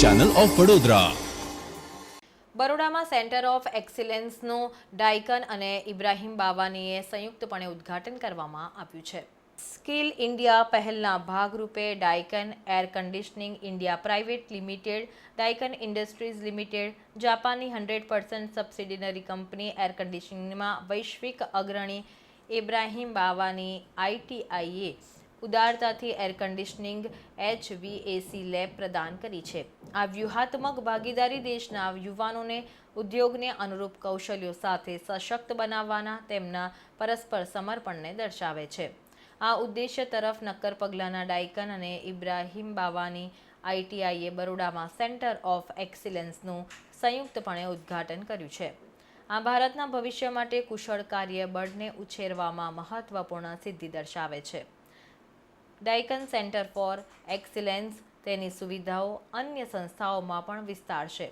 Channel of Vadodara બરોડામાં centre of એક્સિલન્સનું Daikin અને ઇબ્રાહિમ બાવાનીએ સંયુક્તપણે ઉદ્ઘાટન કરવામાં આવ્યું છે. સ્કિલ ઇન્ડિયા પહેલના ભાગરૂપે Daikin air conditioning India private limited, Daikin industries limited, જાપાનની hundred percent subsidiary company air કન્ડિશનિંગમાં વૈશ્વિક અગ્રણી ઇબ્રાહિમ બાવાની આઈટીઆઈએ ઉદારતાથી એર કન્ડિશનિંગ એચવીએસી લેબ પ્રદાન કરી છે. આ વ્યૂહાત્મક ભાગીદારી દેશના યુવાનોને ઉદ્યોગને અનુરૂપ કૌશલ્યો સાથે સશક્ત બનાવવાના તેમના પરસ્પર સમર્પણને દર્શાવે છે. આ ઉદ્દેશ્ય તરફ નક્કર પગલાંના ડાયકન અને ઇબ્રાહિમ બાવાની આઈટીઆઈએ બરોડામાં સેન્ટર ઓફ એક્સિલન્સનું સંયુક્તપણે ઉદ્ઘાટન કર્યું છે. આ ભારતના ભવિષ્ય માટે કુશળ કાર્યબળને ઉછેરવામાં મહત્વપૂર્ણ સિદ્ધિ દર્શાવે છે. ડાયકન સેન્ટર ફોર એક્સિલેન્સ, તેની સુવિધાઓ અન્ય સંસ્થાઓમાં પણ વિસ્તારશે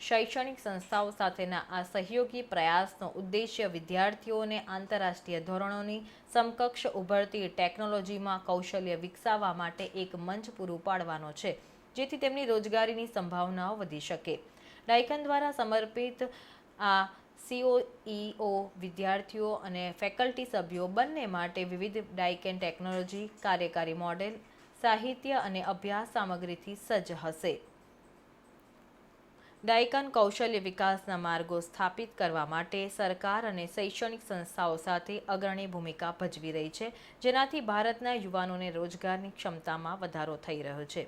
શૈક્ષણિક સંસ્થાઓ સાથેના આ સહયોગી પ્રયાસનો ઉદ્દેશ્ય વિદ્યાર્થીઓને આંતરરાષ્ટ્રીય ધોરણોની સમકક્ષ ઉભરતી ટેકનોલોજીમાં કૌશલ્ય વિકસાવવા માટે એક મંચ પૂરું પાડવાનો છે, જેથી તેમની રોજગારીની સંભાવનાઓ વધી શકે. ડાયકન દ્વારા સમર્પિત આ સીઓઈઓ વિદ્યાર્થીઓ અને ફેકલ્ટી સભ્યો બંને માટે વિવિધ ડાયકેન ટેકનોલોજી, કાર્યકારી મોડેલ, સાહિત્ય અને અભ્યાસ સામગ્રીથી સજ્જ હશે. ડાયકન કૌશલ્ય વિકાસના માર્ગો સ્થાપિત કરવા માટે સરકાર અને શૈક્ષણિક સંસ્થાઓ સાથે અગ્રણી ભૂમિકા ભજવી રહી છે, જેનાથી ભારતના યુવાનોને રોજગારની ક્ષમતામાં વધારો થઈ રહ્યો છે.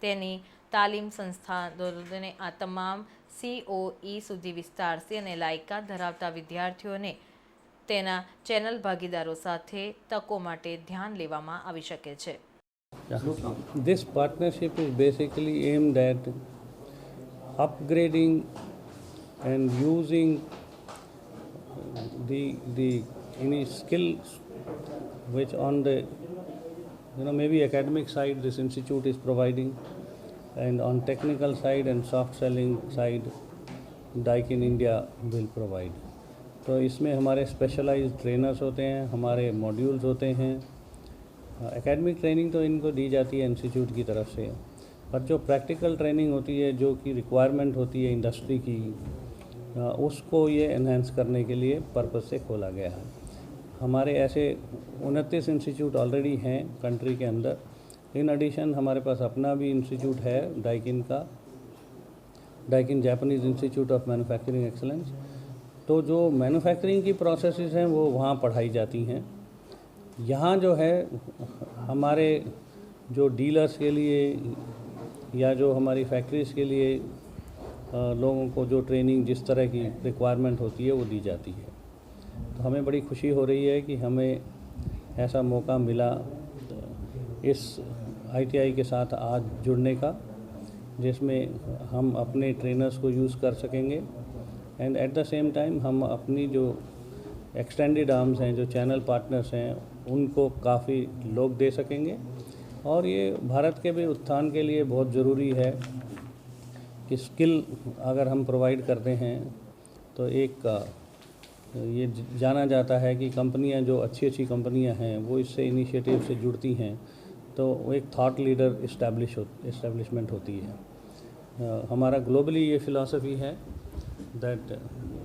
તેની તાલીમ સંસ્થાનોને આ તમામ સીઓઈ સુધી વિસ્તારશે અને લાયકાત ધરાવતા વિદ્યાર્થીઓને તેના ચેનલ ભાગીદારો સાથે તકો માટે ધ્યાન લેવામાં આવી શકે છે This partnership is basically aimed at upgrading and using the the any skills which on the you know, maybe academic side, this institute is providing, and on technical side and soft selling side Daikin India will provide. तो इसमें हमारे specialised trainers होते हैं, हमारे modules होते हैं। Academic training तो इनको दी जाती है इंस्टीट्यूट की तरफ़ से। पर जो प्रैक्टिकल ट्रेनिंग होती है, जो कि रिक्वायरमेंट होती है इंडस्ट्री की, उसको ये एनहेंस करने के लिए पर्पज़ से खोला गया है। हमारे ऐसे उनतीस इंस्टीट्यूट ऑलरेडी हैं कंट्री के अंदर। इन एडिशन हमारे पास अपना भी इंस्टीट्यूट है डाइकिन का। Daikin Japanese institute of manufacturing excellence तो जो मैन्युफैक्चरिंग की प्रोसेसेस हैं, वो वहाँ पढ़ाई जाती हैं। यहाँ जो है, हमारे जो डीलर्स के लिए या जो हमारी फैक्ट्रीज़ के लिए लोगों को जो ट्रेनिंग जिस तरह की रिक्वायरमेंट होती है, वो दी जाती है। हमें बड़ी खुशी हो रही है कि हमें ऐसा मौका मिला इस आईटीआई के साथ आज जुड़ने का, जिसमें हम अपने ट्रेनर्स को यूज़ कर सकेंगे। And at the same time हम अपनी जो एक्सटेंडेड आर्म्स हैं, जो चैनल पार्टनर्स हैं, उनको काफ़ी लोग दे सकेंगे। और ये भारत के भी उत्थान के लिए बहुत ज़रूरी है कि स्किल अगर हम प्रोवाइड करते हैं तो एक ये ज- जाना जाता है कि कंपनियां जो अच्छी अच्छी कंपनियां हैं वो इससे इनिशिएटिव से जुड़ती हैं तो वो एक थॉट लीडर इस्टेब्लिश हो इस्टेब्लिशमेंट होती है अ, हमारा ग्लोबली ये फिलॉसफी है that uh,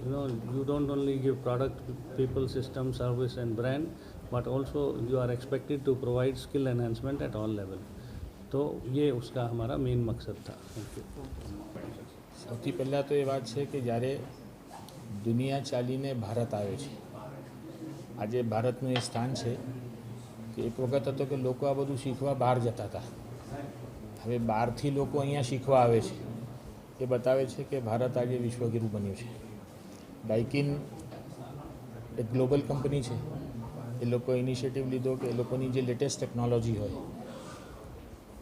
you know you don't only give product people system service and brand but also you are expected to provide skill enhancement at all level તો ये उसका हमारा मेन मकसद था थैंक यू સૌથી પહેલાં તો એ વાત છે કે જ્યારે દુનિયા ચાલીને ભારત આવે છે. આજે ભારતનું એ સ્થાન છે કે એક વખત હતો કે લોકો આ બધું શીખવા બહાર જતા હતા. હવે બહારથી લોકો અહીંયા શીખવા આવે છે. એ બતાવે છે કે ભારત આજે વિશ્વગુરુ બન્યું છે. ડાઇકિન એક ગ્લોબલ કંપની છે. એ લોકો ઇનિશિયેટિવ લીધો કે એ લોકોની જે લેટેસ્ટ ટેકનોલોજી હોય,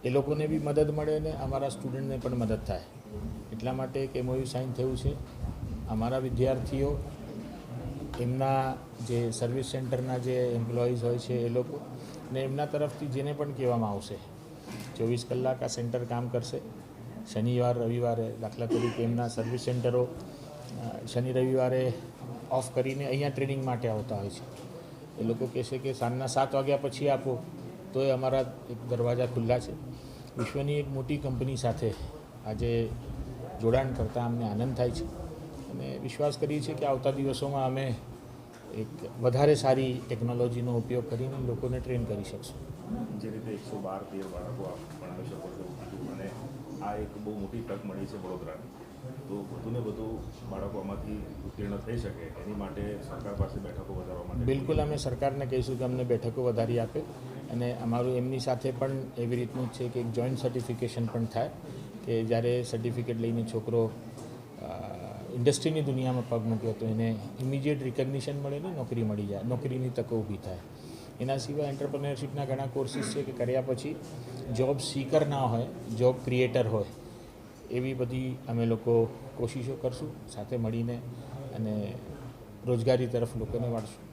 એ લોકોને બી મદદ મળે અને અમારા સ્ટુડન્ટને પણ મદદ થાય. એટલા માટે એક એમઓયુ સાઇન થયું છે. અમારા વિદ્યાર્થીઓ એમના જે સર્વિસ સેન્ટરના જે એમ્પ્લોઈઝ હોય છે એ લોકો ને એમના તરફથી જેને પણ કહેવામાં આવશે, ચોવીસ કલાક આ સેન્ટર કામ કરશે. શનિવાર, રવિવારે દાખલા તરીકે એમના સર્વિસ સેન્ટરો શનિ, રવિવારે ઓફ કરીને અહીંયા ટ્રેનિંગ માટે આવતા હોય છે. એ લોકો કહેશે કે સાંજના સાત વાગ્યા પછી આપો, તો એ અમારા એક દરવાજા ખુલ્લા છે. વિશ્વની એક મોટી કંપની સાથે આજે જોડાણ કરતાં અમને આનંદ થાય છે. અને વિશ્વાસ કરીએ છીએ કે આવતા દિવસોમાં અમે એક વધારે સારી ટેકનોલોજીનો ઉપયોગ કરીને લોકોને ટ્રેન કરી શકશું. જે રીતે એકસો બાર તેર બાળકો આપ ભણાવી શકો છો. અને આ એક બહુ મોટી તક મળી છે વડોદરાની. તો વધુને વધુ બાળકો આમાંથી ઉત્તીર્ણ થઈ શકે એની માટે સરકાર પાસે બેઠકો વધારવા માટે બિલકુલ અમે સરકારને કહીશું કે અમને બેઠકો વધારી આપે. અને અમારું એમની સાથે પણ એવી રીતનું છે કે એક જોઈન્ટ સર્ટિફિકેશન પણ થાય કે જ્યારે સર્ટિફિકેટ લઈને છોકરો ઇન્ડસ્ટ્રીની દુનિયામાં પગ મૂક્યો હતો એને ઇમિડિયેટ રિકગ્નિશન મળે ને નોકરી મળી જાય, નોકરીની તકો ઊભી થાય. એના સિવાય એન્ટરપ્રનરશિપના ઘણા કોર્સિસ છે કે કર્યા પછી જોબ સીકર ના હોય જોબ ક્રિએટર હોય, એવી બધી અમે લોકો કોશિશો કરશું, સાથે મળીને અને રોજગારી તરફ લોકોને વાળશું.